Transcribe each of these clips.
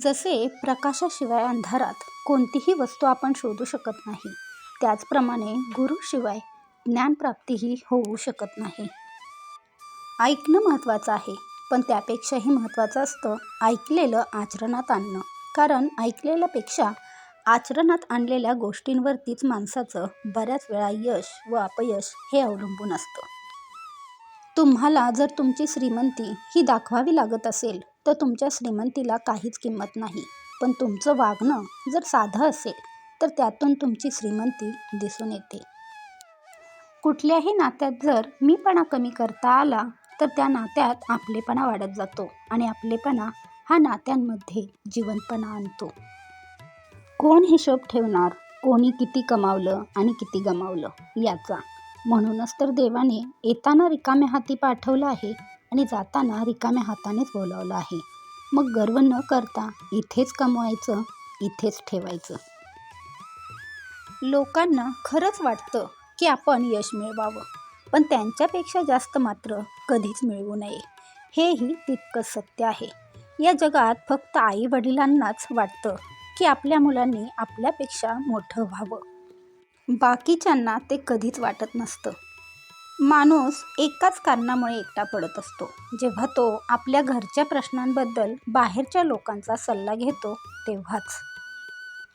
जसे प्रकाशाशिवाय अंधारात कोणतीही वस्तू आपण शोधू शकत नाही त्याचप्रमाणे गुरुशिवाय ज्ञानप्राप्तीही होऊ शकत नाही. ऐकणं महत्त्वाचं आहे पण त्यापेक्षाही महत्त्वाचं असतं ऐकलेलं आचरणात आणणं. कारण ऐकलेल्यापेक्षा आचरणात आणलेल्या गोष्टींवरतीच माणसाचं बऱ्याच वेळा यश व अपयश हे अवलंबून असतं. तुम्हाला जर तुमची श्रीमंती ही दाखवावी लागत असेल तर तुमच्या श्रीमंतीला काहीच किंमत नाही. पण तुमचं वागणं जर साधं असेल तर त्यातून तुमची श्रीमंती दिसून येते. कुठल्याही नात्यात जर मीपणा कमी करता आला तर त्या नात्यात आपलेपणा वाढत जातो आणि आपलेपणा हा नात्यांमध्ये जीवनपणा आणतो. कोण हिशोब ठेवणार कोणी किती कमावलं आणि किती गमावलं याचा? म्हणूनच तर देवाने येताना रिकाम्या हाती पाठवलं आहे आणि जाताना रिकाम्या हातानेच बोलावलं आहे. मग गर्व न करता इथेच कमवायचं इथेच ठेवायचं. लोकांना खरंच वाटतं की आपण यश मिळवावं पण त्यांच्यापेक्षा जास्त मात्र कधीच मिळवू नये. हेही तितकंच सत्य आहे. या जगात फक्त आई वडिलांनाच वाटतं की आपल्या मुलांनी आपल्यापेक्षा मोठं व्हावं. बाकीच्यांना ते कधीच वाटत नसतं. माणूस एकाच कारणामुळे एकटा पडत असतो. जेव्हा तो आपल्या घरच्या प्रश्नांबद्दल बाहेरच्या लोकांचा सल्ला घेतो तेव्हाच.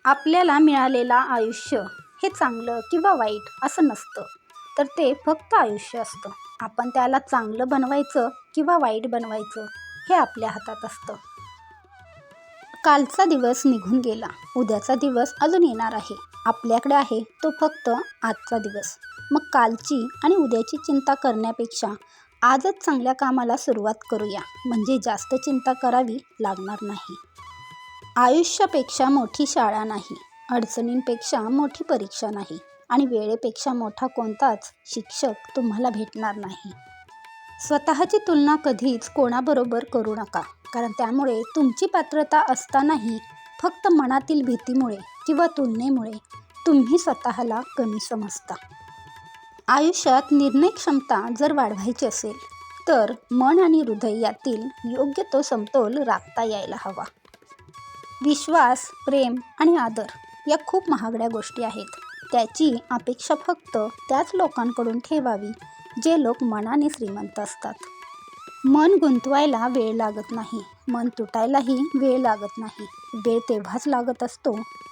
आपल्याला मिळालेलं आयुष्य हे चांगलं किंवा वाईट असं नसतं. तर ते फक्त आयुष्य असतं. आपण त्याला चांगलं बनवायचं किंवा वाईट बनवायचं हे आपल्या हातात असतं. कालचा दिवस निघून गेला. उद्याचा दिवस अजून येणार आहे. आपल्याकडे आहे तो फक्त आजचा दिवस. मग कालची आणि उद्याची चिंता करण्यापेक्षा आजच चांगल्या कामाला सुरुवात करूया. म्हणजे जास्त चिंता करावी लागणार नाही. आयुष्यापेक्षा मोठी शाळा नाही अडचणींपेक्षा मोठी परीक्षा नाही आणि वेळेपेक्षा मोठा कोणताच शिक्षक तुम्हाला भेटणार नाही. स्वतःची तुलना कधीच कोणाबरोबर करू नका कारण त्यामुळे तुमची पात्रता असतानाही फक्त मनातील भीतीमुळे किंवा तुलनेमुळे तुम्ही स्वतःला कमी समजता. आयुष्यात निर्णय क्षमता जर वाढवायची असेल तर मन आणि हृदय यातील योग्य तो समतोल राखता यायला हवा. विश्वास प्रेम आणि आदर या खूप महागड्या गोष्टी आहेत. त्याची अपेक्षा फक्त त्याच लोकांकडून ठेवावी जे लोक मनाने श्रीमंत असतात. मन गुंतवायला वेळ लागत नाही. मन तुटायलाही वेळ लागत नाही. वेळ तेव्हाच लागत असतो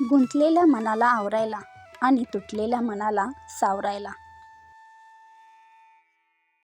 गुंतलेल्या मनाला आवरायला आणि तुटलेल्या मनाला सावरायला.